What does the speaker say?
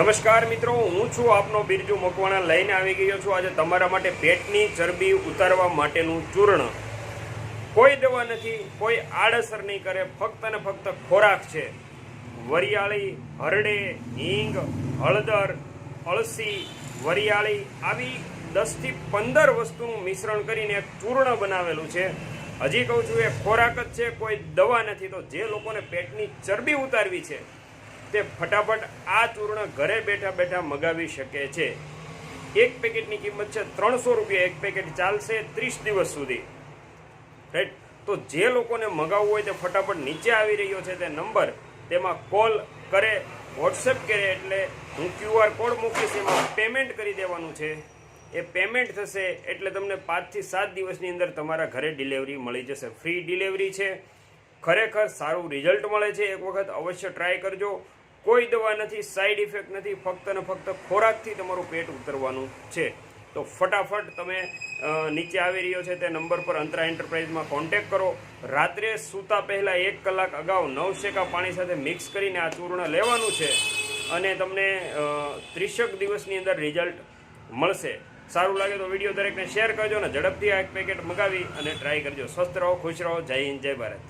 નમસ્કાર મિત્રો, હું છું આપનો બિરજુ મકવાણા. લઈને આવી ગયો છું આજે તમારા માટે પેટની ચરબી ઉતારવા માટેનું ચૂર્ણ. કોઈ દવા નથી, કોઈ આડઅસર નહીં કરે, ફક્ત ને ફક્ત ખોરાક છે. વરિયાળી, હરડે, હિંગ, હળદર, અળસી, વરિયાળી આવી દસથી પંદર વસ્તુનું મિશ્રણ કરીને એક ચૂર્ણ બનાવેલું છે. હજી કહું છું એ ખોરાક જ છે, કોઈ દવા નથી. તો જે લોકોને પેટની ચરબી ઉતારવી છે તે ફટાફટ આ ચૂર્ણ ઘરે બેઠા બેઠા મગાવી શકે છે. એક પેકેટની કિંમત છે ત્રણસો રૂપિયા. એક પેકેટ ચાલશે ત્રીસ દિવસ સુધી. રાઈટ તો જે લોકોને મગાવવું હોય તે ફટાફટ નીચે આવી રહ્યો છે તે નંબર. તેમાં કોલ કરે વોટ્સએપ કરે એટલે હું ક્યુઆર કોડ મૂકીશ, એમાં પેમેન્ટ કરી દેવાનું છે. એ પેમેન્ટ થશે એટલે તમને પાંચથી સાત દિવસની અંદર તમારા ઘરે ડિલિવરી મળી જશે. ફ્રી ડિલિવરી છે. ખરેખર સારું રિઝલ્ટ મળે છે. એક વખત અવશ્ય ટ્રાય કરજો. કોઈ દવા નથી સાઈડ ઇફેક્ટ નથી, ફક્ત ને ફક્ત ખોરાકથી તમારું પેટ ઉતરવાનું છે. તો ફટાફટ તમે નીચે આવી રહ્યો છે તે નંબર પર અંતરા એન્ટરપ્રાઇઝમાં કોન્ટેક કરો. રાત્રે સૂતા પહેલાં એક કલાક અગાઉ નવ શેકા પાણી સાથે મિક્સ કરીને આ ચૂર્ણ લેવાનું છે અને તમને ત્રીસક દિવસની અંદર રિઝલ્ટ મળશે. સારું લાગે તો વીડિયો દરેકને શેર કરજો અને ઝડપથી આ એક પેકેટ મગાવી અને ટ્રાય કરજો. સ્વસ્થ રહો, ખુશ રહો. જય હિન્દ, જય ભારત.